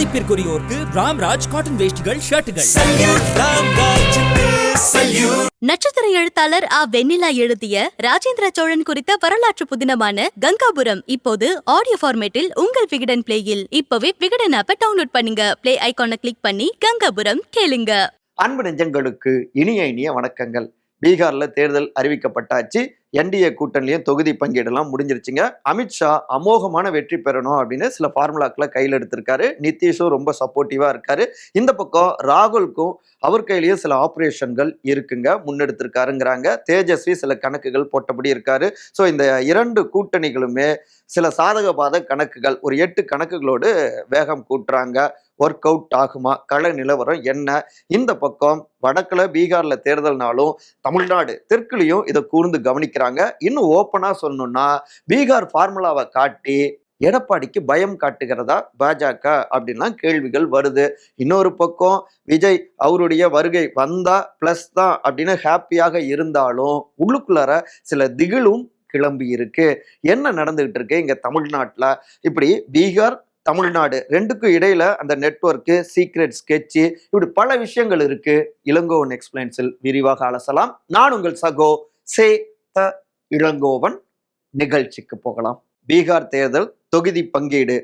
மதிப்பிற்குரியோருக்கு Ramraj cotton வேஷ்டிகள் ஷர்ட்டுகள். நட்சத்திர எழுத்தாளர் ஆ. வெண்ணிலா எழுதிய ராஜேந்திர சோழன் குறித்த வரலாற்று புதினமான கங்காபுரம் இப்போது ஆடியோ ஃபார்மேட்டில் உங்கள் விகடன் பிளேயில். இப்பவே விகடன் ஆப்பை டவுன்லோட் பண்ணுங்க. பிளே ஐகானை கிளிக் பண்ணி கங்காபுரம் கேளுங்க. அன்பு நெஞ்சங்களுக்கு இனிய இனிய வணக்கங்கள். பீகார்ல தேர்தல் அறிவிக்கப்பட்டாச்சு. என்டிஏ கூட்டணிலையும் தொகுதி பங்கீடெல்லாம் முடிஞ்சிருச்சுங்க. அமித்ஷா அமோகமான வெற்றி பெறணும் அப்படின்னு சில ஃபார்முலாக்களை கையில் எடுத்திருக்காரு. நிதிஷும் ரொம்ப சப்போர்ட்டிவாக இருக்காரு. இந்த பக்கம் ராகுலுக்கும் அவர் கையிலேயே சில ஆப்ரேஷன்கள் இருக்குங்க. முன்னெடுத்திருக்காருங்கிறாங்க. தேஜஸ்வி சில கணக்குகள் போட்டபடி இருக்காரு. ஸோ இந்த இரண்டு கூட்டணிகளுமே சில சாதக பாத கணக்குகள் ஒரு எட்டு கணக்குகளோடு வேகம் கூட்டுறாங்க. ஒர்க் அவுட் ஆகுமா? கள நிலவரம் என்ன? இந்த பக்கம் வடக்கில் பீகாரில் தேர்தல்னாலும் தமிழ்நாடு தெற்குலையும் இதை கூர்ந்து கவனிக்கிறாங்க. இன்னும் ஓப்பனாக சொல்லணும்னா பீகார் ஃபார்முலாவை காட்டி எடப்பாடிக்கு பயம் காட்டுகிறதா பாஜக? அப்படின்லாம் கேள்விகள் வருது. இன்னொரு பக்கம் விஜய் அவருடைய வருகை வந்தா பிளஸ் தான் அப்படின்னு ஹாப்பியாக இருந்தாலும் உள்ளுக்குள்ளார சில திகிலும் கிளம்பி இருக்கு என்ன நடந்துகிட்டு இருக்கு இங்க தமிழ்நாட்டில்? இப்படி பீகார் தமிழ்நாடு ரெண்டுக்கும் இடையில அந்த நெட்வொர்க்கு சீக்ரெட் ஸ்கெட்சு இப்படி பல விஷயங்கள் இருக்கு. இளங்கோவன் எக்ஸ்பிளைன்ஸில் விரிவாக அலசலாம். நான் உங்கள் சகோ சே த இளங்கோவன் நிகழ்ச்சிக்கு போகலாம். பீகார் தேர்தல் தொகுதி பங்கீடு.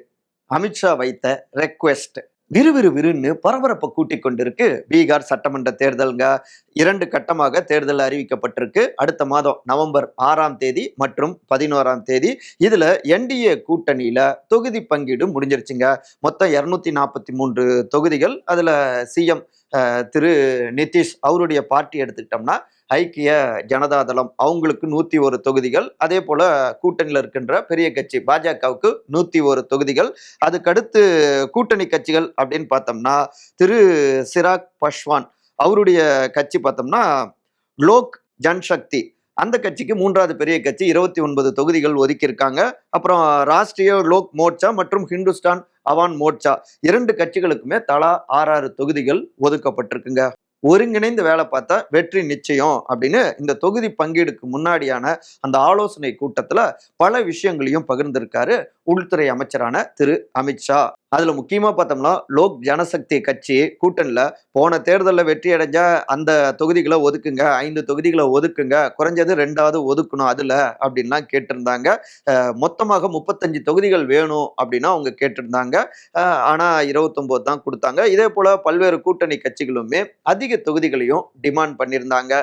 அமித்ஷா வைத்த ரெக்வெஸ்ட் விறுவிறு விறுன்னு பரபரப்பை கூட்டிக் கொண்டிருக்கு பீகார் சட்டமன்ற தேர்தலுங்க. இரண்டு கட்டமாக தேர்தல் அறிவிக்கப்பட்டிருக்கு. அடுத்த மாதம் நவம்பர் ஆறாம் தேதி மற்றும் பதினோராம் தேதி. இதுல என்டிஏ கூட்டணியில தொகுதி பங்கீடு முடிஞ்சிருச்சுங்க. மொத்தம் இருநூத்தி நாற்பத்தி மூன்று தொகுதிகள். அதுல சிஎம் திரு நிதிஷ் அவருடைய பார்ட்டி எடுத்துக்கிட்டோம்னா ஐக்கிய ஜனதாதளம். அவங்களுக்கு நூற்றி ஒரு தொகுதிகள். அதே போல் கூட்டணியில் இருக்கின்ற பெரிய கட்சி பாஜகவுக்கு நூற்றி ஒரு தொகுதிகள். அதுக்கடுத்து கூட்டணி கட்சிகள் அப்படின்னு பார்த்தோம்னா திரு சிராக் பஷ்வான் அவருடைய கட்சி பார்த்தோம்னா லோக் ஜன்சக்தி. அந்த கட்சிக்கு மூன்றாவது பெரிய கட்சி இருபத்தி ஒன்பது தொகுதிகள் ஒதுக்கியிருக்காங்க. அப்புறம் ராஷ்டிரிய லோக் மோர்ச்சா மற்றும் ஹிந்துஸ்தான் அவான் மோர்ச்சா. இரண்டு கட்சிகளுக்குமே தலா ஆறாறு தொகுதிகள் ஒதுக்கப்பட்டிருக்குங்க. ஒருங்கிணைந்து வேலை பார்த்தா வெற்றி நிச்சயம் அப்படின்னு இந்த தொகுதி பங்கீடுக்கு முன்னாடியான அந்த ஆலோசனை கூட்டத்தில் பல விஷயங்களையும் பகிர்ந்திருக்காரு உள்துறை அமைச்சரான திரு அமித்ஷா. அதில் முக்கியமாக பார்த்தோம்னா லோக் ஜனசக்தி கட்சி கூட்டணியில் போன தேர்தலில் வெற்றி அடைஞ்ச அந்த தொகுதிகளை ஒதுக்குங்க ஐந்து தொகுதிகளை ஒதுக்குங்க குறைஞ்சது ரெண்டாவது ஒதுக்கணும் அதில் அப்படின்லாம் கேட்டிருந்தாங்க. மொத்தமாக முப்பத்தஞ்சு தொகுதிகள் வேணும் அப்படின்னா அவங்க கேட்டிருந்தாங்க. ஆனால் இருபத்தொம்போது தான் கொடுத்தாங்க. இதே போல் பல்வேறு கூட்டணி கட்சிகளுமே அதிக தொகுதிகளையும் டிமாண்ட் பண்ணியிருந்தாங்க.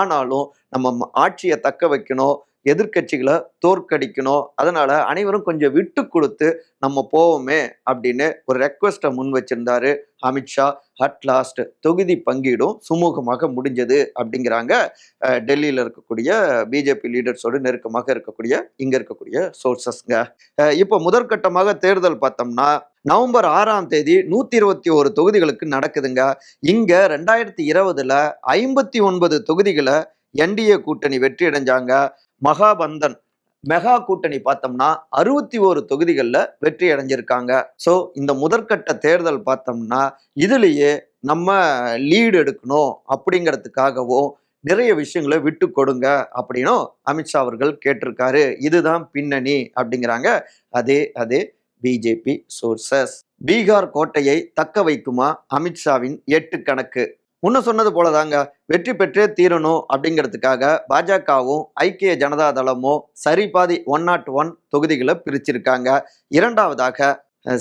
ஆனாலும் நம்ம ஆட்சியை தக்க வைக்கணும் எதிர்க்கட்சிகளை தோற்கடிக்கணும். அதனால அனைவரும் கொஞ்சம் விட்டு கொடுத்து நம்ம போவோமே அப்படின்னு ஒரு ரெக்வஸ்ட்டை முன் வச்சிருந்தாரு. அமித்ஷா அட் லாஸ்ட் தொகுதி பங்கீடும் சுமூகமாக முடிஞ்சது அப்படிங்கிறாங்க. டெல்லியில் இருக்கக்கூடிய பிஜேபி லீடர்ஸோடு நெருக்கமாக இருக்கக்கூடிய இங்கே இருக்கக்கூடிய சோர்சஸ்ங்க இப்போ முதற்கட்டமாக தேர்தல் பார்த்தோம்னா நவம்பர் ஆறாம் தேதி நூத்தி இருபத்தி ஒரு தொகுதிகளுக்கு நடக்குதுங்க. இங்க ரெண்டாயிரத்தி இருபதுல ஐம்பத்தி ஒன்பது தொகுதிகளை என்டிஏ கூட்டணி வெற்றி அடைஞ்சாங்க மகாபந்தன் மெகா கூட்டணி பார்த்தோம்னா அறுபத்தி ஒரு தொகுதிகளில் வெற்றி அடைஞ்சிருக்காங்க. ஸோ இந்த முதற்கட்ட தேர்தல் பார்த்தோம்னா இதுலேயே நம்ம லீடு எடுக்கணும் அப்படிங்கிறதுக்காகவும் நிறைய விஷயங்களை விட்டு கொடுங்க அப்படின்னும் அமித்ஷா அவர்கள் கேட்டிருக்காரு. இதுதான் பின்னணி அப்படிங்கிறாங்க. அதே அதே பிஜேபி சோர்சஸ் பீகார் கோட்டையை தக்க வைக்குமா அமித்ஷாவின் எட்டு கணக்கு? முன்ன சொன்னது போலதாங்க வெற்றி பெற்றே தீரணும் அப்படிங்கிறதுக்காக பாஜகவும் ஐக்கிய ஜனதா தளமும் சரி பாதி ஒன் நாட் ஒன் தொகுதிகளை பிரிச்சிருக்காங்க. இரண்டாவதாக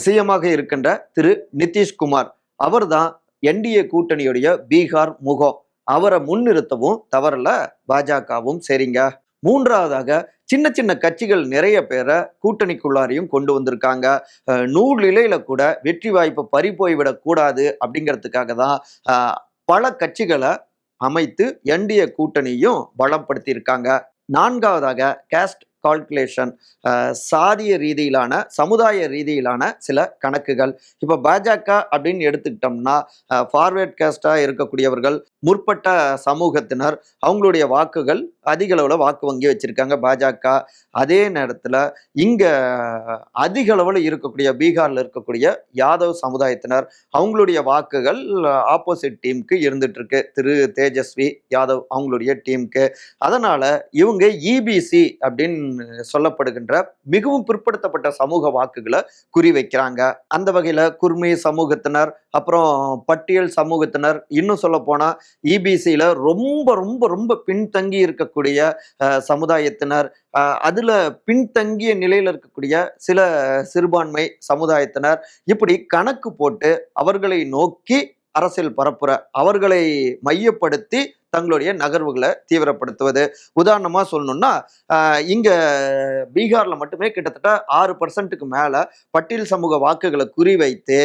சிஎமாக இருக்கின்ற திரு நிதிஷ்குமார். அவர்தான் என்டிஏ கூட்டணியுடைய பீகார் முகம். அவரை முன்னிறுத்தவும் தவறல பாஜகவும் சரிங்க. மூன்றாவதாக சின்ன சின்ன கட்சிகள் நிறைய பேரை கூட்டணிக்குள்ளாரையும் கொண்டு வந்திருக்காங்க. நூல் நூறு நிலையில கூட வெற்றி வாய்ப்பு பறி போய்விடக் கூடாது அப்படிங்கிறதுக்காக தான் பல கட்சிகளை அமைத்து என்டிஏ கூட்டணியும் பலப்படுத்தியிருக்காங்க. நான்காவதாக கேஸ்ட் கால்குலேஷன் சாதிய ரீதியிலான சமுதாய ரீதியிலான சில கணக்குகள். இப்போ பாஜக அப்படின்னு எடுத்துக்கிட்டோம்னா ஃபார்வேர்ட் கேஸ்டாக இருக்கக்கூடியவர்கள் முற்பட்ட சமூகத்தினர் அவங்களுடைய வாக்குகள் அதிக வாக்கு வங்கி வச்சுருக்காங்க பாஜக. அதே நேரத்தில் இங்கே அதிக இருக்கக்கூடிய பீகாரில் இருக்கக்கூடிய யாதவ் சமுதாயத்தினர் அவங்களுடைய வாக்குகள் ஆப்போசிட் டீமுக்கு இருந்துட்டுருக்கு. திரு தேஜஸ்வி யாதவ் அவங்களுடைய டீமுக்கு. அதனால் இவங்க இபிசி அப்படின்னு சொல்லப்படுகின்ற மிகவும் பிற்படுத்தப்பட்ட சமூக வாக்குகளை குறி வைக்கிறாங்க. அந்த வகையில் குர்மி சமூகத்தினர் அப்புறம் பட்டியல் சமூகத்தினர் இன்னும் சொல்ல போனால் இபிசியில ரொம்ப ரொம்ப ரொம்ப பின்தங்கி இருக்கக்கூடிய சமுதாயத்தினர் அதில் பின்தங்கிய நிலையில் இருக்கக்கூடிய சில சிறுபான்மை சமுதாயத்தினர் இப்படி கணக்கு போட்டு அவர்களை நோக்கி அரசியல் பரப்புற அவர்களை மையப்படுத்தி தங்களுடைய நகர்வுகளை தீவிரப்படுத்துவது. உதாரணமாக சொல்லணும்னா இங்கே பீகாரில் மட்டுமே கிட்டத்தட்ட ஆறு பர்சன்ட்டுக்கு மேலே பட்டியல் சமூக வாக்குகளை குறிவைத்து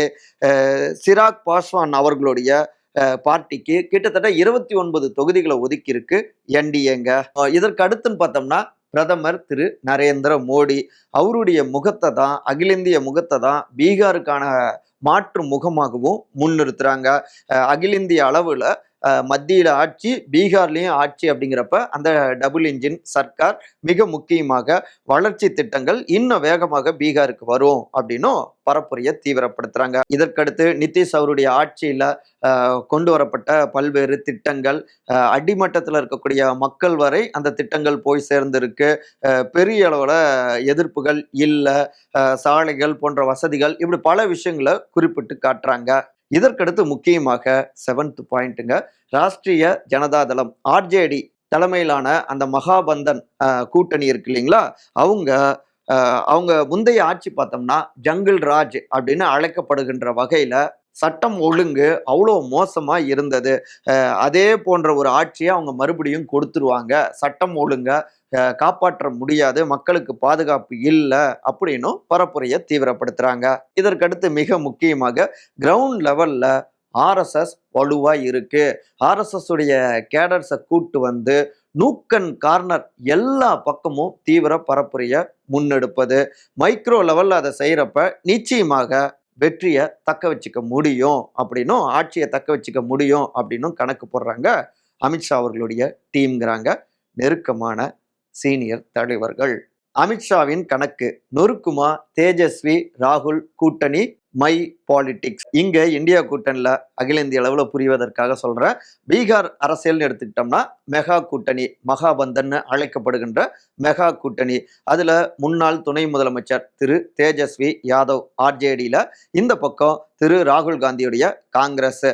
சிராக் பாஸ்வான் அவர்களுடைய பார்ட்டிக்கு கிட்டத்தட்ட இருபத்தி ஒன்பது தொகுதிகளை ஒதுக்கியிருக்கு என்டிஏங்க. இதற்கு அடுத்துன்னு பார்த்தோம்னா பிரதமர் திரு நரேந்திர மோடி அவருடைய முகத்தை தான் அகில இந்திய முகத்தை தான் பீகாருக்கான மாற்று முகமாகவும் முன்னிறுத்துறாங்க. அகில இந்திய அளவில் மத்தியில் ஆட்சி பீகார்லேயும் ஆட்சி அப்படிங்கிறப்ப அந்த டபுள் இன்ஜின் சர்க்கார் மிக முக்கியமாக வளர்ச்சி திட்டங்கள் இன்னும் வேகமாக பீகாருக்கு வரும் அப்படின்னும் பரப்புரையை தீவிரப்படுத்துகிறாங்க இதற்கடுத்து நிதிஷ் அவருடைய ஆட்சியில் கொண்டு வரப்பட்ட பல்வேறு திட்டங்கள் அடிமட்டத்தில் இருக்கக்கூடிய மக்கள் வரை அந்த திட்டங்கள் போய் சேர்ந்திருக்கு. பெரிய அளவில் எதிர்ப்புகள் இல்லை சாலைகள் போன்ற வசதிகள் இப்படி பல விஷயங்களை குறிப்பிட்டு காட்டுறாங்க. இதற்கடுத்து முக்கியமாக செவன்த் பாயிண்ட்டுங்க ராஷ்டிரிய ஜனதாதளம் ஆர்ஜேடி தலைமையிலான அந்த மகாபந்தன் கூட்டணி இருக்கு இல்லைங்களா? அவங்க அவங்க முந்தைய ஆட்சி பார்த்தோம்னா ஜங்கிள் ராஜ் அப்படின்னு அழைக்கப்படுகின்ற வகையில் சட்டம் ஒழுங்கு அவ்வளோ மோசமாக இருந்தது. அதே போன்ற ஒரு ஆட்சியை அவங்க மறுபடியும் கொடுத்துருவாங்க. சட்டம் ஒழுங்கை காப்பாற்ற முடியாது மக்களுக்கு பாதுகாப்பு இல்லை அப்படின்னும் பரப்புரையை தீவிரப்படுத்துகிறாங்க இதற்கடுத்து மிக முக்கியமாக கிரவுண்ட் லெவலில் ஆர்எஸ்எஸ் வலுவாக இருக்குது ஆர்எஸ்எஸ் உடைய கேடர்ஸை கூட்டு வந்து நூக்கன் கார்னர் எல்லா பக்கமும் தீவிர பரப்புரையை முன்னெடுப்பது. மைக்ரோ லெவலில் அதை செய்கிறப்ப நிச்சயமாக வெற்றியை தக்க வச்சுக்க முடியும் அப்படின்னும் ஆட்சியை தக்க வச்சுக்க முடியும் அப்படின்னும் கணக்கு போடுறாங்க அமித்ஷா அவர்களுடைய டீம்ங்கிறாங்க நெருக்கமான சீனியர் தலைவர்கள். அமித்ஷாவின் கணக்கு நொறுக்குமா? தேஜஸ்வி ராகுல் கூட்டணி மை பாலிடிக்ஸ். இங்க இந்தியா கூட்டணியில் அகில இந்திய அளவில் புரிவதற்காக சொல்றேன் பீகார் அரசியல்னு எடுத்துக்கிட்டோம்னா மெகா கூட்டணி மகாபந்தன் அழைக்கப்படுகின்ற மெகா கூட்டணி. அதுல முன்னாள் துணை முதலமைச்சர் திரு தேஜஸ்வி யாதவ் ஆர்ஜேடியில் இந்த பக்கம் திரு ராகுல் காந்தியுடைய காங்கிரஸ்.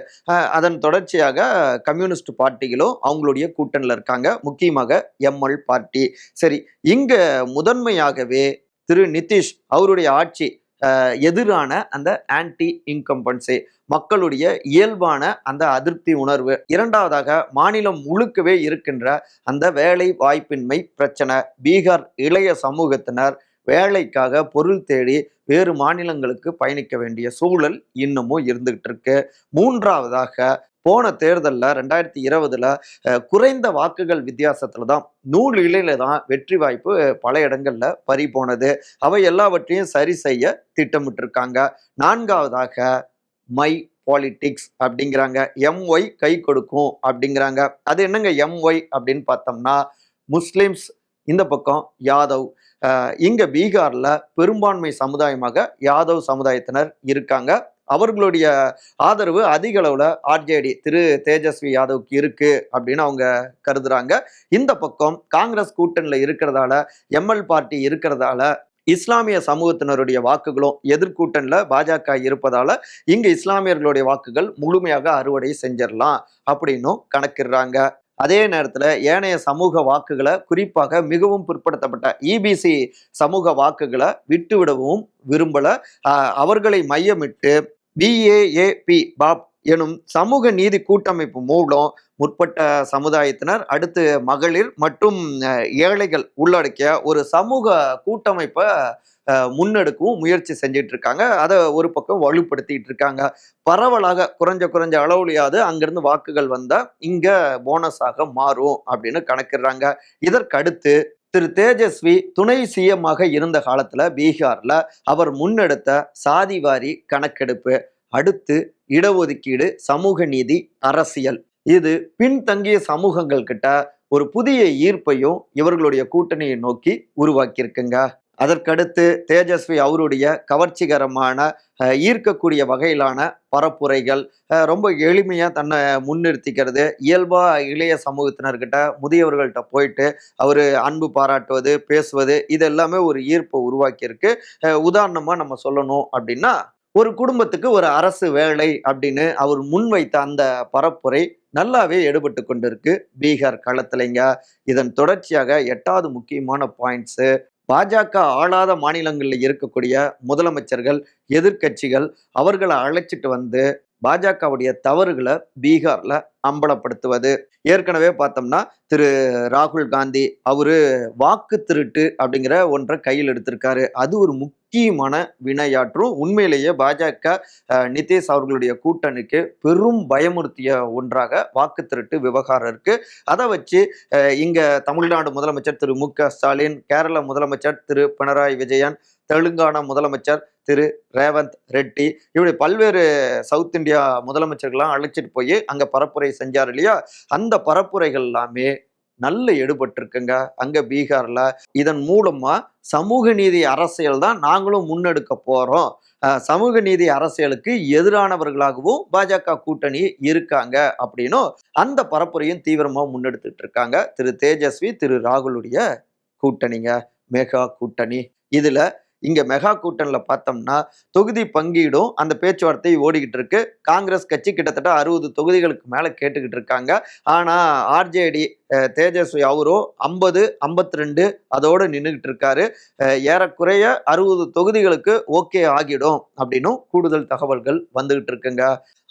அதன் தொடர்ச்சியாக கம்யூனிஸ்ட் பார்ட்டிகளும் அவங்களுடைய கூட்டணியில் இருக்காங்க. முக்கியமாக எம்எல் பார்ட்டி. சரி இங்க முதன்மையாகவே திரு நிதிஷ் அவருடைய ஆட்சி எதிரான அந்த ஆன்டி இன்கம்பன்சே மக்களுடைய இயல்பான அந்த அதிருப்தி உணர்வு. இரண்டாவதாக மாநிலம் முழுக்கவே இருக்கின்ற அந்த வேலை வாய்ப்பின்மை பிரச்சனை பீகார் இளைய சமூகத்தினர் வேலைக்காக பொருள் தேடி வேறு மாநிலங்களுக்கு பயணிக்க வேண்டிய சூழல் இன்னமும் இருந்துகிட்டு இருக்கு. மூன்றாவதாக போன தேர்தலில் ரெண்டாயிரத்தி இருபதுல குறைந்த வாக்குகள் வித்தியாசத்துல தான் நூறு இலையில தான் வெற்றி வாய்ப்பு பல இடங்கள்ல பறி போனது. அவை எல்லாவற்றையும் சரி செய்ய திட்டமிட்டிருக்காங்க. நான்காவதாக மை பாலிட்டிக்ஸ் அப்படிங்கிறாங்க. எம்ஒய் கை கொடுக்கும் அப்படிங்கிறாங்க. அது என்னங்க எம்ஒய் அப்படின்னு பார்த்தோம்னா முஸ்லிம்ஸ் இந்த பக்கம் யாதவ் இங்கே இங்க பீகார்ல பெரும்பான்மை சமுதாயமாக யாதவ் சமுதாயத்தினர் இருக்காங்க. அவர்களுடைய ஆதரவு அதிக அளவில் ஆர்ஜேடி திரு தேஜஸ்வி யாதவுக்கு இருக்கு அப்படின்னு அவங்க கருதுறாங்க. இந்த பக்கம் காங்கிரஸ் கூட்டணியில் இருக்கிறதால எம்எல் பார்ட்டி இருக்கிறதால இஸ்லாமிய சமூகத்தினருடைய வாக்குகளும் எதிர்கூட்டணில பாஜக இருப்பதால இங்க இஸ்லாமியர்களுடைய வாக்குகள் முழுமையாக அறுவடை செஞ்சிடலாம் அப்படின்னும் கணக்கிடுறாங்க. அதே நேரத்தில் ஏனைய சமூக வாக்குகளை குறிப்பாக மிகவும் பிற்படுத்தப்பட்ட இபிசி சமூக வாக்குகளை விட்டுவிடவும் விரும்பல. அவர்களை மையமிட்டு பிஏஏபி பாப் எனும் சமூக நீதி கூட்டமைப்பு மூலம் முற்பட்ட சமுதாயத்தினர் அடுத்து மகளிர் மற்றும் ஏழைகள் உள்ளடக்கிய ஒரு சமூக கூட்டமைப்பை முன்னெடுக்கவும் முயற்சி செஞ்சிட்டு இருக்காங்க அதை ஒரு பக்கம் வலுப்படுத்திட்டு இருக்காங்க பரவலாக குறைஞ்ச குறைஞ்ச அளவுலையாவது அங்கிருந்து வாக்குகள் வந்தால் இங்கே போனஸாக மாறும் அப்படின்னு கணக்கிடுறாங்க. இதற்கடுத்து திரு தேஜஸ்வி துணை சிஎம்மாக இருந்த காலத்தில் பீகாரில் அவர் முன்னெடுத்த சாதிவாரி கணக்கெடுப்பு அடுத்து இடஒதுக்கீடு சமூக நீதி அரசியல். இது பின்தங்கிய சமூகங்கள் கிட்ட ஒரு புதிய ஈர்ப்பையும் இவர்களுடைய கூட்டணியை நோக்கி உருவாக்கியிருக்குங்க. அதற்கடுத்து தேஜஸ்வி அவருடைய கவர்ச்சிகரமான ஈர்க்கக்கூடிய வகையிலான பரப்புரைகள் ரொம்ப எளிமையாக தன்னை முன்னிறுத்திக்கிறது. இயல்பாக இளைய சமூகத்தினர்கிட்ட முதியவர்கள்ட்ட போயிட்டு அவர் அன்பு பாராட்டுவது பேசுவது இது எல்லாமே ஒரு ஈர்ப்பை உருவாக்கியிருக்கு. உதாரணமாக நம்ம சொல்லணும் அப்படின்னா ஒரு குடும்பத்துக்கு ஒரு அரசு வேலை அப்படின்னு அவர் முன்வைத்த அந்த பரப்புரை நல்லாவே எடுபட்டு கொண்டிருக்கு. பீகார் களத்துலைங்க. இதன் தொடர்ச்சியாக எட்டாவது முக்கியமான பாயிண்ட்ஸு பாஜக ஆளாத மாநிலங்களில் இருக்கக்கூடிய முதலமைச்சர்கள் எதிர்க்கட்சிகள் அவர்களை அழைச்சிட்டு வந்து பாஜகவுடைய தவறுகளை பீகார்ல அம்பலப்படுத்துவது. ஏற்கனவே பார்த்தோம்னா திரு ராகுல் காந்தி அவரு வாக்கு திருட்டு அப்படிங்கிற ஒன்றை கையில் எடுத்திருக்காரு. அது ஒரு முக்கியமான வினையாற்றும் உண்மையிலேயே பாஜக நிதேஷ் நிதிஷ் அவர்களுடைய கூட்டணிக்கு பெரும் பயமுறுத்திய ஒன்றாக வாக்கு திருட்டு விவகாரம் இருக்கு. அதை வச்சு இங்க தமிழ்நாடு முதலமைச்சர் திரு மு க ஸ்டாலின் கேரள முதலமைச்சர் திரு பினராயி விஜயன் தெலுங்கானா முதலமைச்சர் திரு ரேவந்த் ரெட்டி. இப்படி பல்வேறு சவுத் இந்தியா முதலமைச்சர்கள்லாம் அழைச்சிட்டு போய் அங்கே பரப்புரை செஞ்சார் இல்லையா? அந்த பரப்புரைகள் எல்லாமே நல்ல எடுபட்டிருக்குங்க. அங்க பீகார்ல. இதன் மூலமா சமூக நீதி அரசியல் தான் நாங்களும் முன்னெடுக்க போறோம். சமூக நீதி அரசியலுக்கு எதிரானவர்களாகவும் பாஜக கூட்டணி இருக்காங்க அப்படின்னும் அந்த பரப்புரையும் தீவிரமா முன்னெடுத்துட்டு இருக்காங்க. திரு தேஜஸ்வி திரு ராகுலுடைய கூட்டணிங்க. மெகா கூட்டணி. இதுல இங்கே மெகா கூட்டணியில் பார்த்தோம்னா தொகுதி பங்கீடும் அந்த பேச்சுவார்த்தை ஓடிக்கிட்டு இருக்கு. காங்கிரஸ் கட்சி கிட்டத்தட்ட அறுபது தொகுதிகளுக்கு மேலே கேட்டுக்கிட்டு இருக்காங்க. ஆனால் ஆர்ஜேடி தேஜஸ்வி அவரோ ஐம்பது ஐம்பத்தி ரெண்டு அதோடு நின்றுக்கிட்டு இருக்காரு. ஏறக்குறைய அறுபது தொகுதிகளுக்கு ஓகே ஆகிடும் அப்படின்னும் கூடுதல் தகவல்கள் வந்துகிட்டு இருக்குங்க.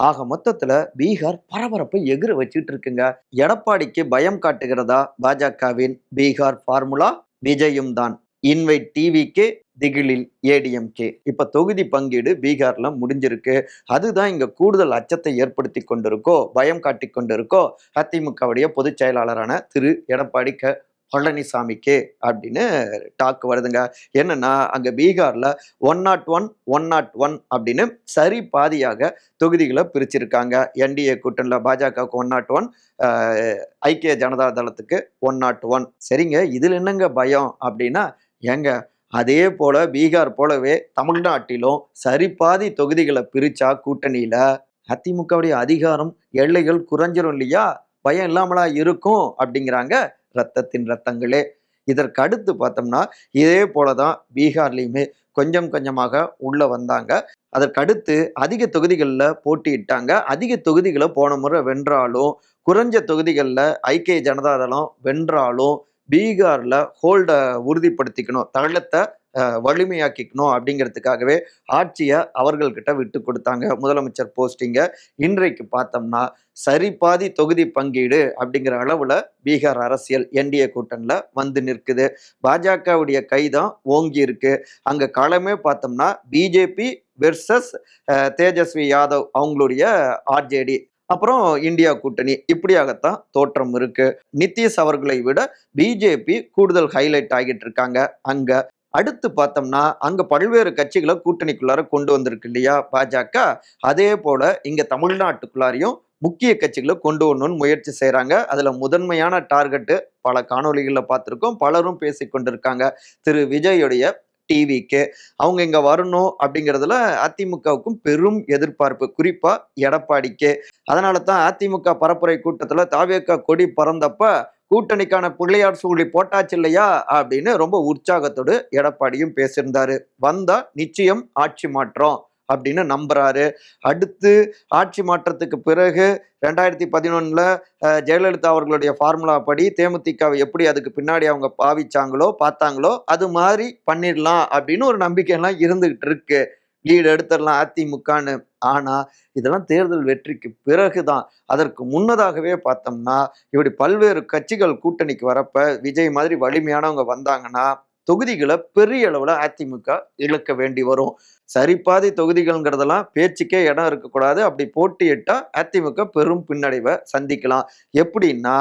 ஆக மொத்தத்தில் பீகார் பரபரப்பை எகிர வச்சுட்டு இருக்குங்க. எடப்பாடிக்கு பயம் காட்டுகிறதா பாஜகவின் பீகார் ஃபார்முலா? விஜயும் தான். இன்வைட் டிவிக்கு திகிலில் ஏடிஎம்கே இப்ப தொகுதி பங்கீடு பீகார்ல முடிஞ்சிருக்கு. அதுதான் இங்க கூடுதல் அச்சத்தை ஏற்படுத்தி கொண்டிருக்கோ பயம் காட்டி கொண்டிருக்கோ அதிமுகவுடைய பொதுச் செயலாளரான திரு. எடப்பாடி க. பழனிசாமிக்கு அப்படின்னு டாக் வருதுங்க. என்னன்னா அங்க பீகார்ல one nought one one nought one அப்படின்னு சரி பாதியாக தொகுதிகளை பிரிச்சிருக்காங்க. என்டிஏ கூட்டணியில் பாஜகவுக்கு ஒன் நாட் ஒன் ஐக்கிய ஜனதா தளத்துக்கு ஒன் நாட் ஒன் சரிங்க இதுல என்னங்க பயம் அப்படின்னா ஏங்க அதே போல பீகார் போலவே தமிழ்நாட்டிலும் சரிபாதி தொகுதிகளை பிரிச்சா கூட்டணியில அதிமுகவுடைய அதிகாரம் எல்லைகள் குறைஞ்சிரும் இல்லையா? பயம் இல்லாமலா இருக்கும்? அப்படிங்கிறாங்க ரத்தத்தின் ரத்தங்களே. இதற்கு அடுத்து பார்த்தோம்னா இதே போலதான் பீகார்லயுமே கொஞ்சம் கொஞ்சமாக உள்ள வந்தாங்க. அதற்கடுத்து அதிக தொகுதிகளில் போட்டியிட்டாங்க. அதிக தொகுதிகளை போன முறை வென்றாலும் குறைஞ்ச தொகுதிகளில் ஐக்கிய ஜனதாதளம் வென்றாலும் பீகாரில் ஹோல்டை உறுதிப்படுத்திக்கணும் தளத்தை வலிமையாக்கிக்கணும் அப்படிங்கிறதுக்காகவே ஆட்சியை அவர்கள்கிட்ட விட்டு கொடுத்தாங்க. முதலமைச்சர் போஸ்டிங்கை இன்றைக்கு பார்த்தோம்னா சரிபாதி தொகுதி பங்கீடு அப்படிங்கிற அளவில் பீகார் அரசியல் என்டிஏ கூட்டணியில் வந்து நிற்குது. பாஜகவுடைய கைதான் ஓங்கி இருக்கு. அங்கே களமே பார்த்தோம்னா பிஜேபி வெர்சஸ் தேஜஸ்வி யாதவ் அவங்களுடைய ஆர்ஜேடி. அப்புறம் இந்தியா கூட்டணி. இப்படியாகத்தான் தோற்றம் இருக்கு. நிதிஷ் அவர்களை விட பிஜேபி கூடுதல் ஹைலைட் ஆகிட்டு இருக்காங்க. அங்க அடுத்து பார்த்தோம்னா அங்க பல்வேறு கட்சிகளை கூட்டணிக்குள்ளார கொண்டு வந்திருக்கு இல்லையா? பாஜக. அதே போல இங்க தமிழ்நாட்டுக்குள்ளாரையும் முக்கிய கட்சிகளை கொண்டு வரணும்னு முயற்சி செய்கிறாங்க அதில் முதன்மையான டார்கெட்டு பல காணொலிகளில் பார்த்துருக்கோம். பலரும் பேசி கொண்டிருக்காங்க திரு விஜயுடைய டிவிக்கு அவங்க இங்கே வரணும் அப்படிங்கிறதுல அதிமுகவுக்கும் பெரும் எதிர்பார்ப்பு. குறிப்பாக எடப்பாடிக்கு. அதனால தான் அதிமுக பரப்புரை கூட்டத்தில் தாவேக்கா கொடி பறந்தப்ப கூட்டணிக்கான பிள்ளையார் சூழி போட்டாச்சு இல்லையா அப்படின்னு ரொம்ப உற்சாகத்தோடு எடப்பாடியும் பேசியிருந்தாரு. வந்தா நிச்சயம் ஆட்சி மாற்றம். அப்படின்னு நம்புறாரு. அடுத்து ஆட்சி மாற்றத்துக்கு பிறகு ரெண்டாயிரத்தி பதினொன்றில் ஜெயலலிதா அவர்களுடைய ஃபார்முலா படி தேமுதிகவை எப்படி அதுக்கு பின்னாடி அவங்க பாவிச்சாங்களோ பார்த்தாங்களோ அது மாதிரி பண்ணிடலாம் அப்படின்னு ஒரு நம்பிக்கையெல்லாம் இருந்துகிட்டு இருக்கு. லீடு எடுத்துடலாம் அதிமுகன்னு. ஆனா இதெல்லாம் தேர்தல் வெற்றிக்கு பிறகுதான். அதற்கு முன்னதாகவே பார்த்தோம்னா இப்படி பல்வேறு கட்சிகள் கூட்டணிக்கு வரப்ப விஜய் மாதிரி வலிமையானவங்க வந்தாங்கன்னா தொகுதிகளை பெரிய அளவில் அதிமுக இழக்க வேண்டி வரும். சரிபாதி தொகுதிகள்ங்கிறதெல்லாம் பேச்சுக்கே இடம் இருக்கக்கூடாது. அப்படி போட்டியிட்டா அதிமுக பெரும் பின்னடைவை சந்திக்கலாம். எப்படின்னா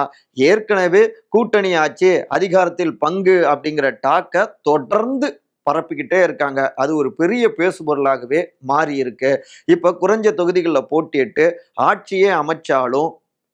ஏற்கனவே கூட்டணி ஆட்சி அதிகாரத்தில் பங்கு அப்படிங்கிற டாக்கை தொடர்ந்து பரப்பிக்கிட்டே இருக்காங்க. அது ஒரு பெரிய பேசுபொருளாகவே மாறி இருக்கு இப்ப குறைஞ்ச தொகுதிகளில் போட்டியிட்டு ஆட்சியே அமைச்சாலும்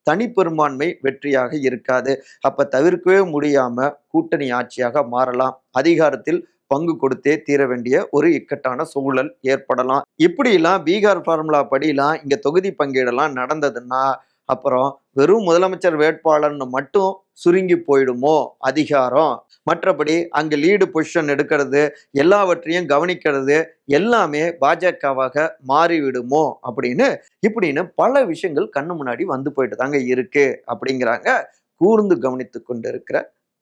தனிப்பெரும்பான்மை வெற்றியாக இருக்காது. அப்ப தவிர்க்கவே முடியாம கூட்டணி ஆட்சியாக மாறலாம். அதிகாரத்தில் பங்கு கொடுத்தே தீர வேண்டிய ஒரு இக்கட்டான சூழல் ஏற்படலாம். இப்படிலாம் பீகார் ஃபார்முலா படிலாம் இங்க தொகுதி பங்கீடெல்லாம் நடந்ததுன்னா அப்புறம் வெறும் முதலமைச்சர் வேட்பாளர்னு மட்டும் சுருங்கி போயிடுமோ? அதிகாரம். மற்றபடி அங்கே லீடு பொசிஷன் எடுக்கிறது எல்லாவற்றையும் கவனிக்கிறது எல்லாமே பாஜகவாக மாறிவிடுமோ? அப்படின்னு இப்படின்னு பல விஷயங்கள் கண்ணு முன்னாடி வந்து போயிட்டு தாங்க இருக்கு அப்படிங்கிறாங்க. கூர்ந்து கவனித்து கொண்டிருக்கிற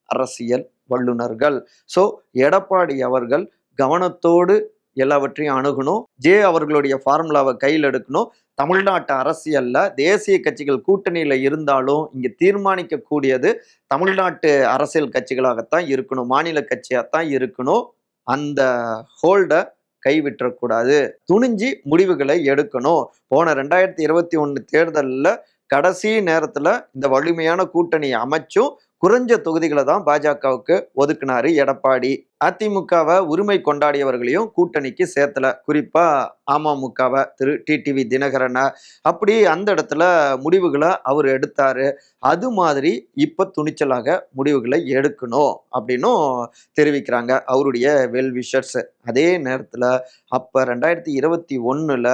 அரசியல் வல்லுனர்கள் ஸோ எடப்பாடி அவர்கள் கவனத்தோடு எல்லாவற்றையும் அணுகணும். ஜே அவர்களுடைய ஃபார்முலாவை கையில் எடுக்கணும். தமிழ்நாட்டு அரசியல்ல தேசிய கட்சிகள் கூட்டணியில இருந்தாலும் இங்க தீர்மானிக்கக்கூடியது தமிழ்நாட்டு அரசியல் கட்சிகளாகத்தான் இருக்கணும். மாநில கட்சியாகத்தான் இருக்கணும். அந்த ஹோல்டை கைவிட்டக்கூடாது. துணிஞ்சு முடிவுகளை எடுக்கணும். போன ரெண்டாயிரத்தி இருபத்தி ஒன்று தேர்தலில் கடைசி நேரத்தில் இந்த வலிமையான கூட்டணி அமைச்சும் குறைஞ்ச தொகுதிகளை தான் பாஜகவுக்கு ஒதுக்குனாரு எடப்பாடி. அதிமுகவை உரிமை கொண்டாடியவர்களையும் கூட்டணிக்கு சேர்த்தல. குறிப்பா அமமுகவை திரு டிடிவி தினகரனை. அப்படி அந்த இடத்துல முடிவுகளை அவர் எடுத்தாரு. அது மாதிரி இப்ப துணிச்சலாக முடிவுகளை எடுக்கணும் அப்படின்னும் தெரிவிக்கிறாங்க அவருடைய வெல் விஷர்ஸ் அதே நேரத்துல அப்ப ரெண்டாயிரத்தி இருபத்தி ஒண்ணுல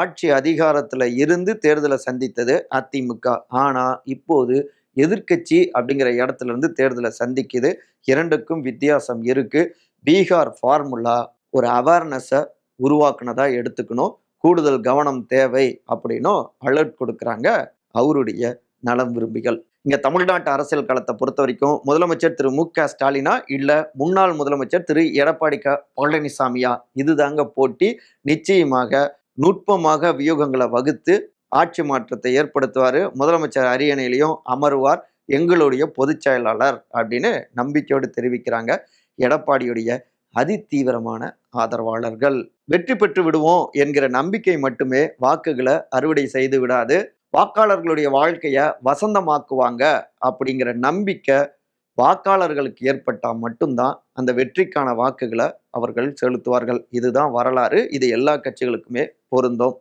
ஆட்சி அதிகாரத்துல இருந்து தேர்தலை சந்தித்தது அதிமுக. ஆனா இப்போது எதிர்க்கட்சி அப்படிங்கிற இடத்துல இருந்து தேர்தலை சந்திக்குது. இரண்டுக்கும் வித்தியாசம் இருக்கு. பீகார் ஃபார்முலா ஒரு அவேர்னஸை உருவாக்குனதா எடுத்துக்கணும். கூடுதல் கவனம் தேவை அப்படின்னும் அலர்ட் கொடுக்குறாங்க அவருடைய நலம் விரும்பிகள். இங்க தமிழ்நாட்டு அரசியல் களத்தை பொறுத்த வரைக்கும் முதலமைச்சர் திரு மு க ஸ்டாலினா இல்ல முன்னாள் முதலமைச்சர் திரு எடப்பாடி க பழனிசாமியா. இதுதாங்க போட்டி. நிச்சயமாக நுட்பமாக வியூகங்களை வகுத்து ஆட்சி மாற்றத்தை ஏற்படுத்துவார். முதலமைச்சர் அரியணையிலையும் அமருவார். எங்களுடைய பொதுச் செயலாளர் அப்படின்னு நம்பிக்கையோடு தெரிவிக்கிறாங்க. எடப்பாடியுடைய அதிதீவிரமான ஆதரவாளர்கள். வெற்றி பெற்று விடுவோம் என்கிற நம்பிக்கை மட்டுமே வாக்குகளை அறுவடை செய்து விடாது. வாக்காளர்களுடைய வாழ்க்கையை வசந்தமாக்குவாங்க அப்படிங்கிற நம்பிக்கை வாக்காளர்களுக்கு ஏற்பட்டால் மட்டும்தான் அந்த வெற்றிக்கான வாக்குகளை அவர்கள் செலுத்துவார்கள். இதுதான் வரலாறு. இது எல்லா கட்சிகளுக்குமே பொருந்தும்.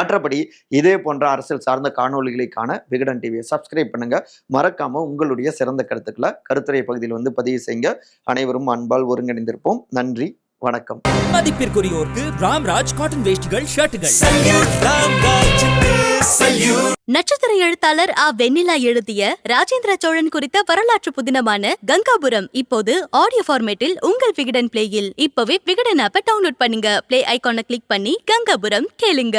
மற்றபடி இதே போன்ற அரசியல் சார்ந்த காணொளிகளை காண விகடன் டிவியை சப்ஸ்கிரைப் பண்ணுங்க. மறக்காம உங்களுடைய சிறந்த கருத்துக்களை கருத்துரை பகுதியில் வந்து பதிவு செய்யுங்க. அனைவரும் அன்பால் ஒருங்கிணைந்திருப்போம். நன்றி வணக்கம். மதிப்பிற்குரியோருக்கு ராம்ராஜ் காட்டன் வேஷ்டிகள் ஷர்ட்டுகள் நட்சத்திர எழுத்தாளர் ஆ. வெண்ணிலா எழுதிய ராஜேந்திர சோழன் குறித்த வரலாற்று புதினமான கங்காபுரம் இப்போது ஆடியோ ஃபார்மேட்டில் உங்கள் விகடன் பிளேயில் இப்பவே விகடன் ஆப்பை டவுன்லோட் பண்ணுங்க. பிளே ஐகானை கிளிக் பண்ணி கங்காபுரம் கேளுங்க.